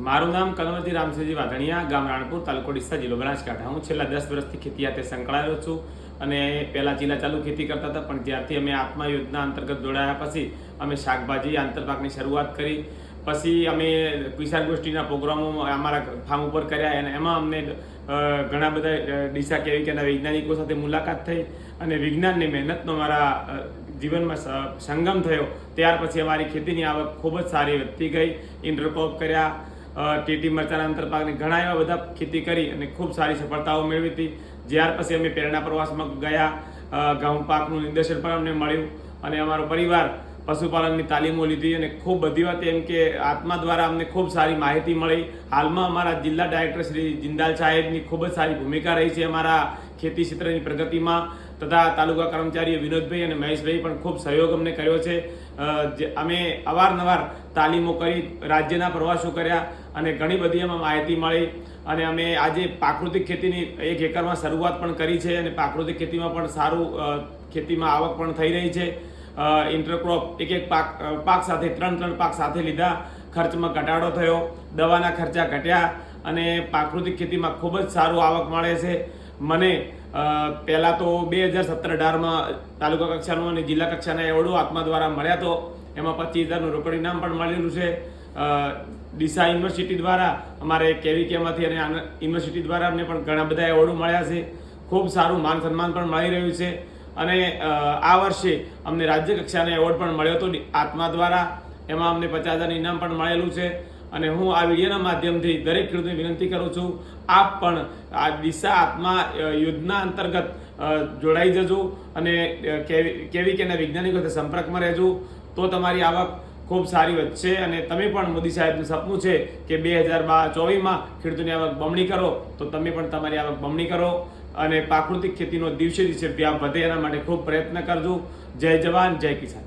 મારું નામ કનવતી રામસિંહજી વાધણિયા ગામ રાણપુર, તાલુકો ડીસા જિલ્લો બનાસકાંઠા. હું છેલ્લા દસ વર્ષથી ખેતી સાથે સંકળાયેલો છું અને પહેલાં ચીલા ચાલુ ખેતી કરતા હતા, પણ જ્યારથી અમે આત્મા યોજના અંતર્ગત જોડાયા પછી અમે શાકભાજી, આંતરપાકની શરૂઆત કરી. પછી અમે કિસાન ગોષ્ઠીના પ્રોગ્રામો અમારા ફાર્મ ઉપર કર્યા અને એમાં અમને ઘણા બધા ડીસા કેવી કેના વૈજ્ઞાનિકો સાથે મુલાકાત થઈ અને વિજ્ઞાનની મહેનતનો મારા જીવનમાં સંગમ થયો. ત્યાર પછી અમારી ખેતીની આવક ખૂબ જ સારી વધતી ગઈ. ઇન્ટરક્રોપ કર્યા ટીટી મરચાના અંતરપાકની ઘણા એવા બધા ખેતી કરી અને ખૂબ સારી સફળતાઓ મેળવી હતી. જ્યાર પછી અમે પ્રેરણા પ્રવાસમાં ગયા ઘઉં પાકનું નિર્દેશન પણ અમને મળ્યું અને અમારો પરિવાર પશુપાલનની તાલીમો લીધી અને ખૂબ બધી વાત એમ કે આત્મા દ્વારા અમને ખૂબ સારી માહિતી મળી. હાલમાં અમારા જિલ્લા ડાયરેક્ટર શ્રી જિંદાલ સાહેબની ખૂબ જ સારી ભૂમિકા રહી છે અમારા ખેતી ક્ષેત્રની પ્રગતિમાં તથા તાલુકા કર્મચારીઓ વિનોદભાઈ અને મહેશભાઈ પણ ખૂબ સહયોગ અમને કર્યો છે. અમે અવારનવાર તાલીમો કરી રાજ્યના પ્રવાસો કર્યા અને ઘણી બધી એમાં માહિતી મળી અને અમે આજે પ્રાકૃતિક ખેતીની એક એકરમાં શરૂઆત પણ કરી છે અને પ્રાકૃતિક ખેતીમાં પણ સારું ખેતીમાં આવક પણ થઈ રહી છે. ઇન્ટરક્રોપ એક એક પાક પાક સાથે, ત્રણ ત્રણ પાક સાથે લીધા. ખર્ચમાં ઘટાડો થયો. દવાના ખર્ચા ઘટ્યા અને પ્રાકૃતિક ખેતીમાં ખૂબ જ સારું આવક મળે છે. મને પહેલાં તો બે હજાર સત્તર અઢારમાં તાલુકા કક્ષાનું અને જિલ્લા કક્ષાના એવોર્ડો આત્મા દ્વારા મળ્યા તો એમાં પચીસ હજારનું રોકડ ઇનામ પણ મળેલું છે. ડીસા યુનિવર્સિટી દ્વારા, અમારે કેવી કેમાંથી અને યુનિવર્સિટી દ્વારા અમને પણ ઘણા બધા એવોર્ડો મળ્યા છે. ખૂબ સારું માન સન્માન પણ મળી રહ્યું છે. અને આ વર્ષે અમને રાજ્ય કક્ષાનો એવોર્ડ પણ મળ્યો હતો. આત્મા દ્વારા એમાં અમને પચાસ હજારનું ઇનામ પણ મળેલું છે. અને હું આ વિડીયોના માધ્યમથી દરેક ખેડૂતને વિનંતી કરું છું, આપ પણ આ દિશા આત્મા યોજના અંતર્ગત જોડાઈ જજો અને કેવી કેવી કેના વૈજ્ઞાનિકો સાથે સંપર્કમાં રહેજો. તો તમારી આવક ખૂબ સારી વધશે અને તમે પણ મોદી સાહેબનું સપનું છે કે બે હજાર બાર ચોવીસમાં ખેડૂતોની આવક બમણી કરો. તો તમે પણ તમારી આવક બમણી કરો. અને પ્રાકૃતિક ખેતીનો દિવસે દિવસે વ્યાપ વધે એના માટે ખૂબ પ્રયત્ન કરજો. જય જવાન, જય કિસાન.